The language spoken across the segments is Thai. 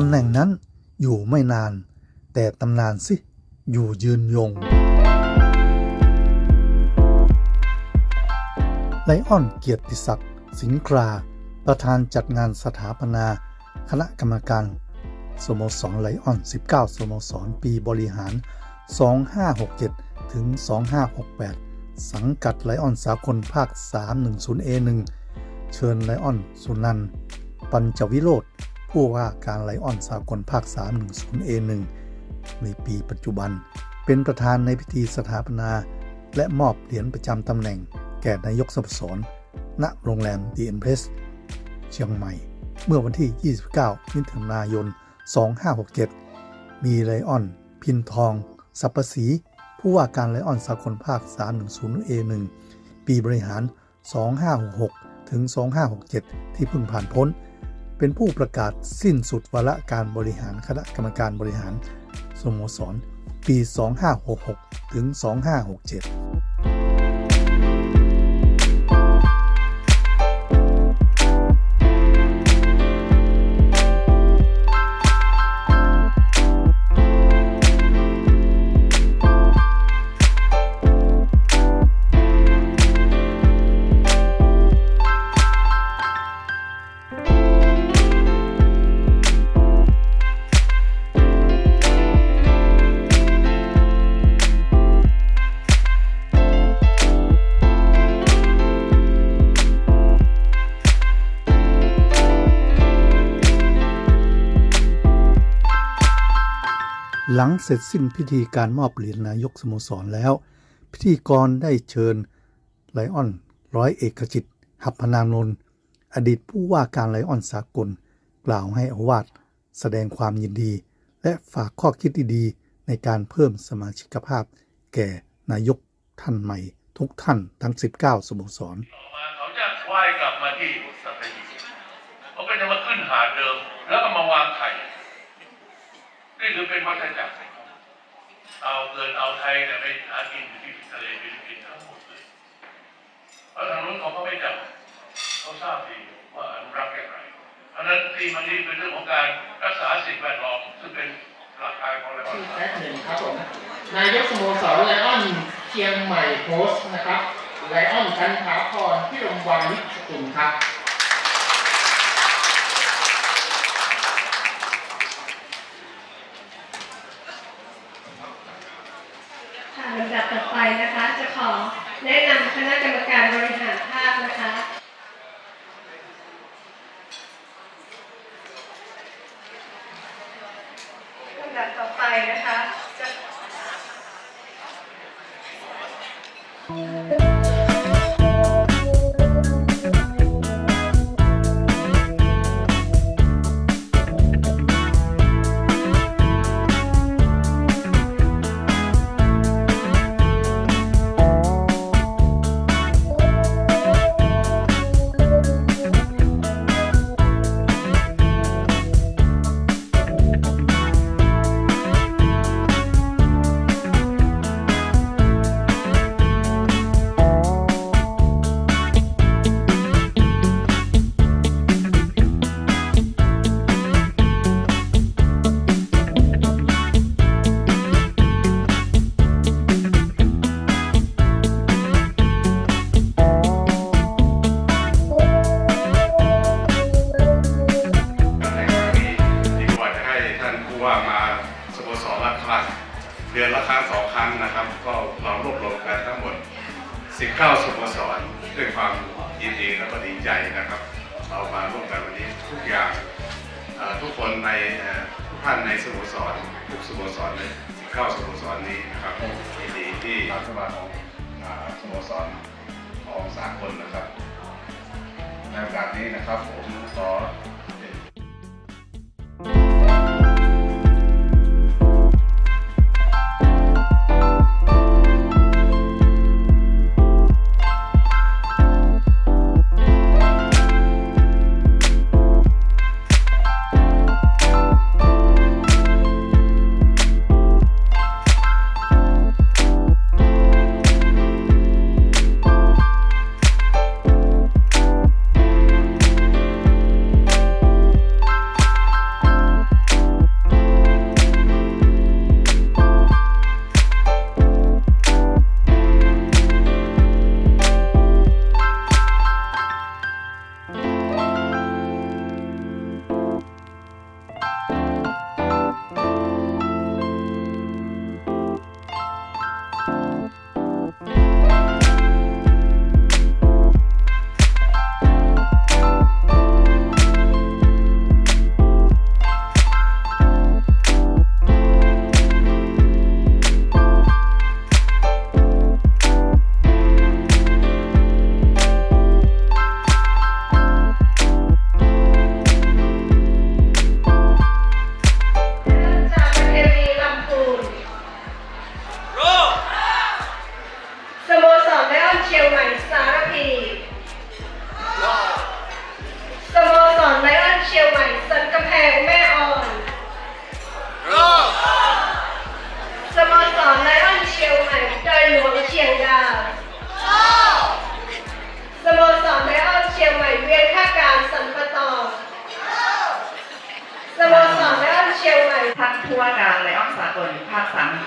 ตำแหน่งนั้นอยู่ไม่นาน แต่ตำนานสิ อยู่ยืนยง ไลออนเกียรติศักดิ์สิงครา ประธานจัดงานสถาปนา คณะกรรมการสโมสรไลออน 19 สโมสรปีบริหาร 2567 ถึง 2568 สังกัดไลออนสากลภาค 310A1 เชิญไลออน สุนันท์ปัญจวิโรธ ผู้ว่าการไลออนสากลภาค 310A1 ในปีปัจจุบัน เป็นประธานในพิธีสถาปนา และมอบเหรียญประจำตำแหน่งแก่นายกสโมสร ณ โรงแรมดีเอ็นเพรสเชียงใหม่ เมื่อวันที่ 29 มิถุนายน 2567 มีไลออน พินทอง สัปปสีผู้ว่าการไลออนสากลภาค 310A1 ปีบริหาร 2566 ถึง 2567 ที่เพิ่งผ่านพ้น เป็นผู้ประกาศสิ้นสุดวาระการบริหารคณะกรรมการบริหารสโมสร ปี 2566 ถึง 2567 หลังเสร็จสิ้นพิธีการมอบเหรียญนายกสโมสรแล้ว พิธีกรได้เชิญไลออน ร้อยเอกจิต หัพพนานนท์อดีตผู้ว่าการไลออนสากล กล่าวให้อวาสแสดงความยินดี และฝากข้อคิดดีๆ ในการเพิ่มสมาชิกภาพ แก่นายกท่านใหม่ ทุกท่านทั้ง 19 สโมสรต่อมาเขาจะว่ายกลับมาที่สัตหีบเขาก็จะมาขึ้นหาดเดิม แล้วก็มาวางไข่ นี่คือเป็นวัฏจักรเอาเกินเอาไทยแต่ยไปหากินอยู่ที่ทะเลฟิลิปปินส์ทั้งหมดเลยเพราะทางนู้นเขาก็ไม่จับเขาทราบดีว่าอนุรักษ์อย่างไรอันนั้นที่มันนี่เป็นเรื่องของการรักษาสิ่งแวดล้อมซึ่งเป็นหลักการของเราชื่อแป๊บหนึ่งครับผมนายกสโมสรไลออนเชียงใหม่โพสต์นะครับไลออนกันถาพรที่โรงพยาบาลวิสกุลครับ ที่รัฐบาลของสโมสรของสากลนะครับในโอกาสนี้นะครับผมขอ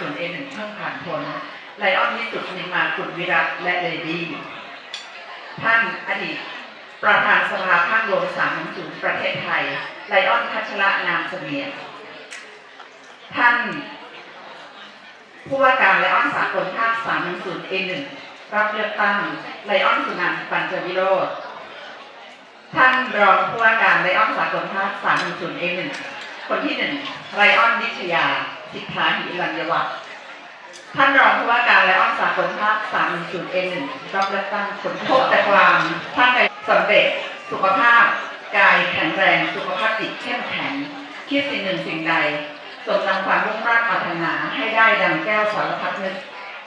สามศูนเอหนึ่งเพิ่งผ่านพ้นไลออนวิสุทธิ์นิมากุลวิรัตและเลดี้ท่านอดีตประธานสภาภาครวมสามศูนย์ประเทศไทย ไลออนพัชระนามเสมียนท่านผู้ว่าการไลออนสากลภาคสามศูนย์เอหนึ่งรับเลือกตั้งไลออนสุนันท์ปัญจวิโรธท่านรองผู้ว่าการไลออนสากลภาคสามศูนย์เอหนึ่งคนที่หนึ่งไรออนนิชยา สิทธาหิรัญญวัฒน์ท่านรองผู้ว่าการไละออนสากลภาคสามศูนย์เอหนึ่งรับเลือกตั้งคนที่สองแต่ความท่านในสำเร็จสุขภาพ กายแข็งแรง สุขภาพจิตเข้มแข็งคิดสิ่งหนึ่งสิ่งใดสมดังความมุ่งมั่นปรารถนาให้ได้ดังแก้วสารพัดนึก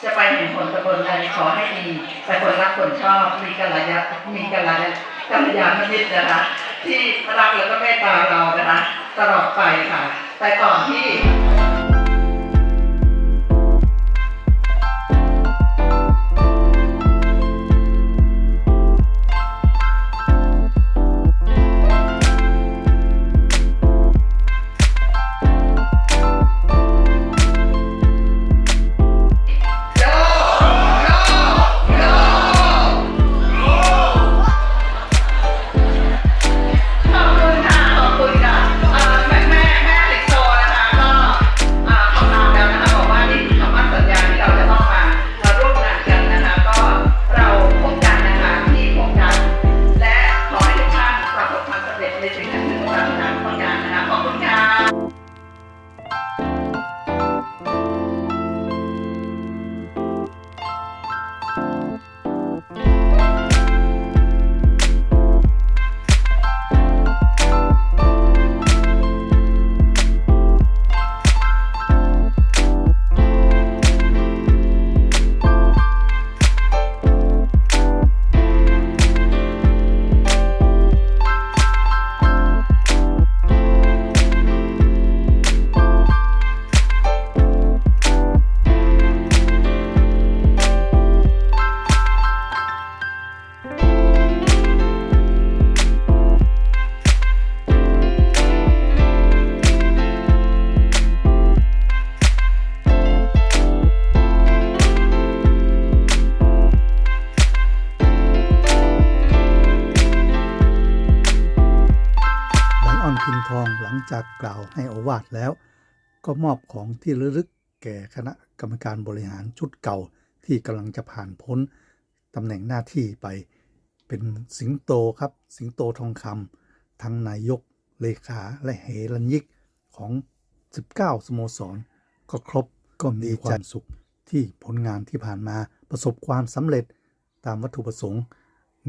จะไปเห็นผลตะบนใดขอให้ดีแต่คนรักคนชอบมีกัลยามีกัลยากัลยาณมิตรนะคะที่รักแล้วก็เมตตาเรานะคะตลอดไปค่ะ แต่ก่อนที่ งหลังจากกล่าวให้อวาสแล้ว ก็มอบของที่ระลึกแก่คณะกรรมการบริหารชุดเก่าที่กำลังจะผ่านพ้นตำแหน่งหน้าที่ไป เป็นสิงโตครับ สิงโตทองคำทั้งนายกเลขาและเหรัญยิกของ 19 สโมสร ก็ครบก็มีความสุขที่ผลงานที่ผ่านมาประสบความสำเร็จตามวัตถุประสงค์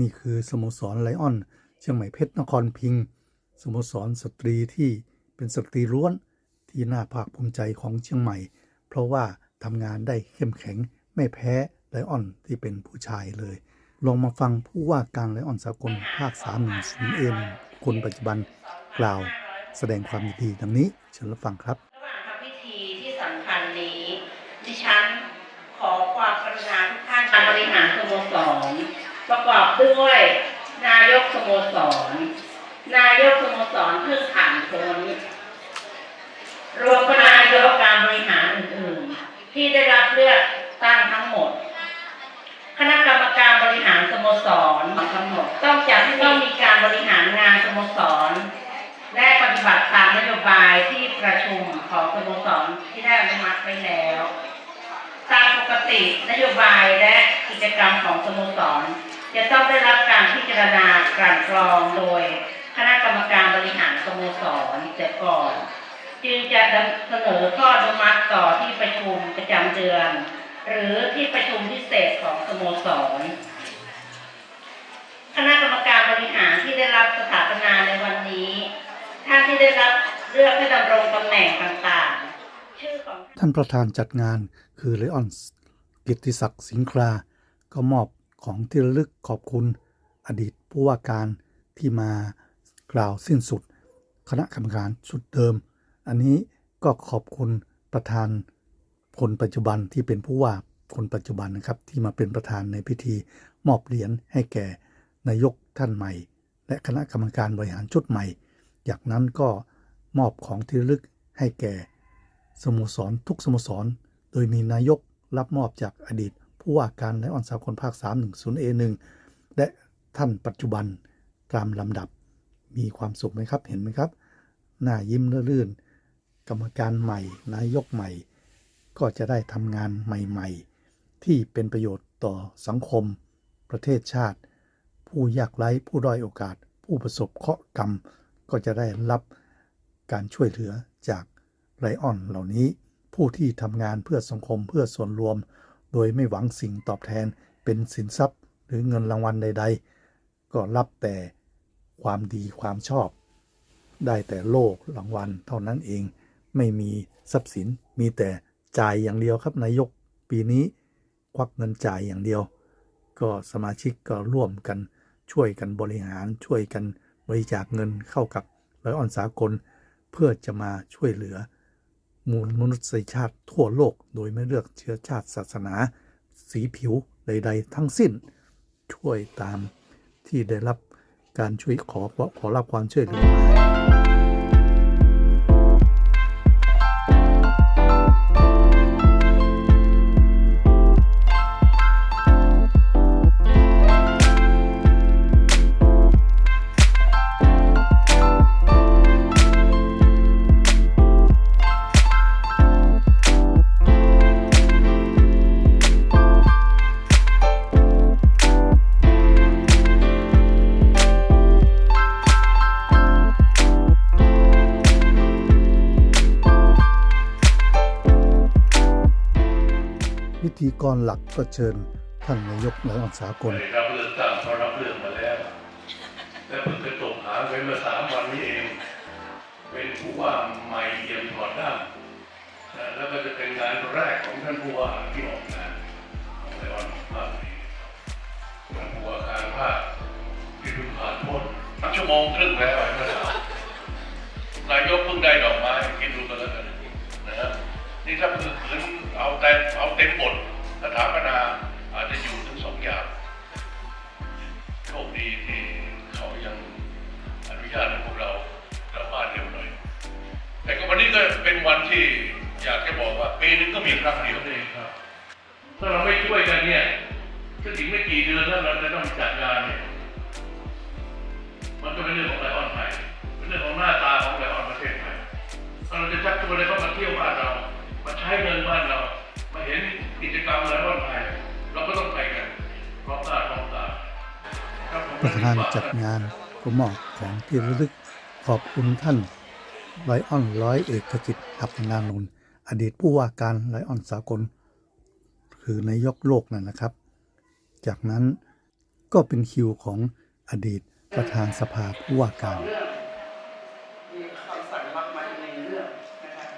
นี่คือสโมสรไลออน เชียงใหม่เพชรนครพิงค์ สโมสรสตรีที่เป็นสตรีล้วนที่น่าภาคภูมิใจของเชียงใหม่ เพราะว่าทำงานได้เข้มแข็งไม่แพ้ไลออนที่เป็นผู้ชายเลย ลองมาฟังผู้ว่าการไลออนสากลภาค3 1 0เอ็นคนปัจจุบันกล่าวแสดงความยินดีดังนี้เชิญรับฟังครับ ระหว่างทำพิธีที่สำคัญนี้ ดิฉันขอความกรุณาทุกท่านการบริหารสโมสรประกอบด้วยนายกสโมสร นายกสโมสรเพิ่งผ่านพ้นรวมคณะนายกการบริหารอื่นๆ ที่ได้รับเลือกตั้งทั้งหมด คณะกรรมการบริหารสโมสรทั้งหมดต้องจัดต้องมีการบริหารงานสโมสร และปฏิบัติตามนโยบายที่ประชุมของสโมสรที่ได้อนุมัติไว้แล้ว ตามปกตินโยบายและกิจกรรมของสโมสร จะต้องได้รับการพิจารณากลั่นกรองโดย คณะกรรมการบริหารสโมสรเสียก่อนจึงจะเสนอข้ออนุมัติต่อที่ประชุมประจำเดือน หรือที่ประชุมพิเศษของสโมสร คณะกรรมการบริหารที่ได้รับสถาปนาในวันนี้ ท่านที่ได้รับเลือกให้ดำรงตำแหน่งต่างๆ ชื่อของท่านประธานจัดงานคือเลออนกิตติศักดิ์สิงครา ก็มอบของที่ระลึกขอบคุณอดีตผู้ว่าการที่มา กล่าวสิ้นสุด คณะกรรมการชุดเดิม อันนี้ก็ขอบคุณประธานคนปัจจุบันที่เป็นผู้ว่าคนปัจจุบันนะครับ ที่มาเป็นประธานในพิธีมอบเหรียญให้แก่นายกท่านใหม่ และคณะกรรมการบริหารชุดใหม่ จากนั้นก็มอบของที่ระลึกให้แก่สโมสรทุกสโมสร โดยมีนายกรับมอบจากอดีต ผู้ว่าการไลออนสากลภาค 310A1 และท่านปัจจุบันตามลำดับ มีความสุขไหมครับเห็นไหมครับ หน้ายิ้มรื่นกรรมการใหม่นายกใหม่ ก็จะได้ทำงานใหม่ๆ ที่เป็นประโยชน์ต่อสังคม ประเทศชาติ ผู้ยากไร้ผู้ด้อยโอกาส ผู้ประสบเคราะห์กรรม ก็จะได้รับการช่วยเหลือจากไรออนเหล่านี้ ผู้ที่ทำงานเพื่อสังคมเพื่อส่วนรวม โดยไม่หวังสิ่งตอบแทนเป็นสินทรัพย์หรือเงินรางวัลใด ๆ ก็รับแต่ ความดีความชอบ ได้แต่โลกรางวัลเท่านั้นเอง ไม่มีทรัพย์สินมีแต่จ่ายอย่างเดียวครับนายกปีนี้ควักเงินจ่ายอย่างเดียว ก็สมาชิกก็ร่วมกันช่วยกันบริหารช่วยกันบริจาคเงินเข้ากับร้อยออนสากล เพื่อจะมาช่วยเหลือมูลมนุษยชาติทั่วโลก โดยไม่เลือกเชื้อชาติศาสนา สีผิวใด ๆ ทั้งสิ้น ช่วยตามที่ได้รับ การช่วยขอขอรับความช่วยเหลือมา กรหลักก็เชิญท่านนายกไลออนสากลรับเลือกตั้งเขารับเลือกมาแล้วและเพิ่งจะตกหาไปเมื่อสามวันนี้เอง เป็นผู้ว่าใหม่เอี่ยมถอดด้ามแล้วก็จะเป็นงานแรกของท่านผู้ว่าที่ออกงานของไลออนภาคนี้ท่านผู้ว่าการภาคที่เพิ่งผ่านพ้นชั่วโมงครึ่งแล้วเมื่อเช้านายกเพิ่งได้ดอกไม้คิดดูกันแล้วกันนะฮะนี่ถ้าคือคืนเอาแต่เอาเต็มบท สถาปนาอาจจะอยู่ถึงสองอย่างโชคดีที่เขายังอนุญาตให้พวกเรากลับบ้านเร็วหน่อย แต่ก็วันนี้ก็เป็นวันที่อยากจะบอกว่าปีนึงก็มีครั้งเดียวเองครับ ถ้าเราไม่ช่วยกันเนี่ยก็อีกไม่กี่เดือนแล้วเราจะต้องจัดงานเนี่ยมันก็เป็นเรื่องของไลออนไทยเป็นเรื่องของหน้าตาของไลออนประเทศ ประธานจัดงานก็มอบของที่ระลึกขอบคุณท่านไลออนร้อยเอกจิตอัพนานนท์อดีตผู้ว่าการไลออนสากล คือนายกโลกนั่นนะครับ จากนั้นก็เป็นคิวของอดีตประธานสภาผู้ว่าการเรื่องมีคำสั่งมากมายในเรื่องนะครับ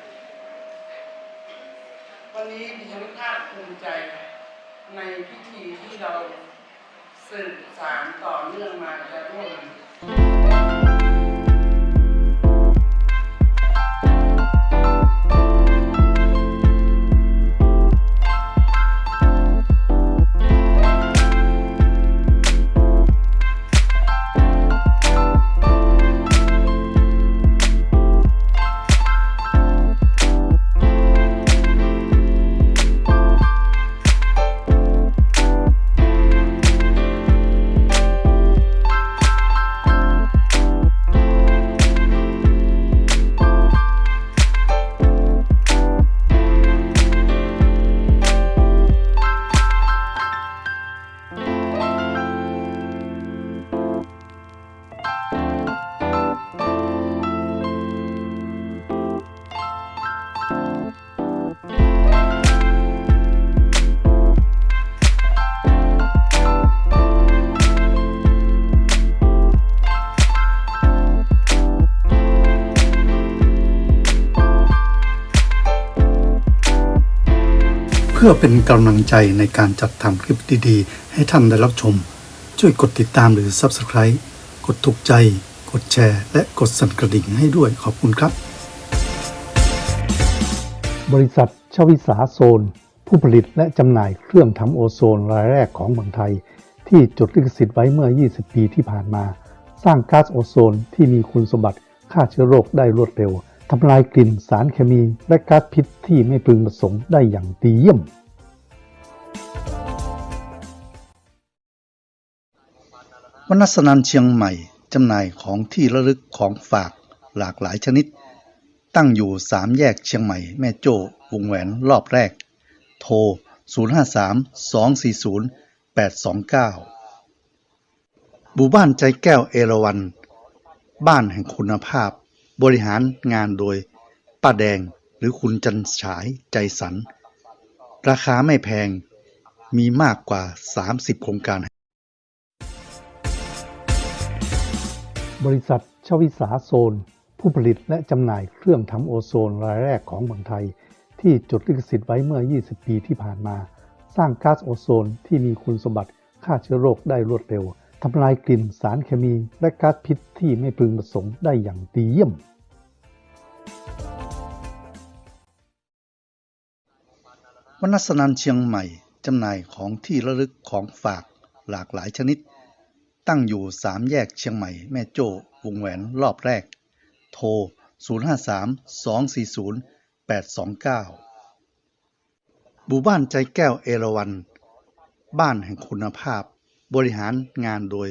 วันนี้ดิฉันภาคภูมิใจในพิธีที่เรา สืบสารต่อเนื่องมาจะร่วม เพื่อเป็นกำลังใจในการจัดทำคลิปดีๆ ให้ท่านได้รับชม ช่วยกดติดตามหรือ Subscribe กดถูกใจ กดแชร์ และกดสั่นกระดิ่งให้ด้วยขอบคุณครับ บริษัทชวิสาโซน ผู้ผลิตและจำหน่ายเครื่องทำโอโซนรายแรกของเมืองไทย ที่จดลิขสิทธิ์ไว้เมื่อ 20 ปีที่ผ่านมา สร้างก๊าซโอโซนที่มีคุณสมบัติฆ่าเชื้อโรคได้รวดเร็ว ทำลายกลิ่นสารเคมีและก๊าซพิษที่ไม่พึงประสงค์ได้อย่างดีเยี่ยม วนัสนันเชียงใหม่จำหน่ายของที่ระลึกของฝากหลากหลายชนิด ตั้งอยู่สามแยกเชียงใหม่แม่โจ้วงแหวนรอบแรก โทร 053 240 829หมู่บ้านใจแก้วเอราวัน บ้านแห่งคุณภาพ บริหารงานโดยป้าแดงหรือคุณจันฉายใจสัน ราคาไม่แพงมีมากกว่า 30 โครงการ บริษัทชวิสาโซน ผู้ผลิตและจำหน่ายเครื่องทำโอโซนรายแรกของเมืองไทย ที่จดลิขสิทธิ์ไว้เมื่อ 20 ปีที่ผ่านมา สร้างก๊าซโอโซนที่มีคุณสมบัติฆ่าเชื้อโรคได้รวดเร็ว ทำลายกลิ่นสารเคมีและก๊าซพิษที่ไม่พึงประสงค์ได้อย่างดีเยี่ยม วนัสนันเชียงใหม่จำหน่ายของที่ระลึกของฝากหลากหลายชนิด ตั้งอยู่สามแยกเชียงใหม่แม่โจ้วงแหวนรอบแรก โทร 053 240 829หมู่บ้านใจแก้วเอราวัน บ้านแห่งคุณภาพ บริหารงานโดย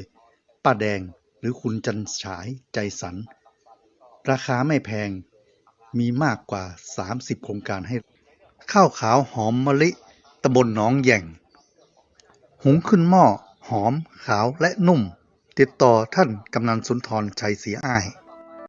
ป้าแดงหรือคุณจันฉายใจสัน ราคาไม่แพงมีมากกว่า 30 โครงการให้ ข้าวขาวหอมมะลิตำบลหนองแย่ง หุงขึ้นหม้อหอมขาวและนุ่ม ติดต่อท่านกำนันสุนทรชัยเสียอ้าย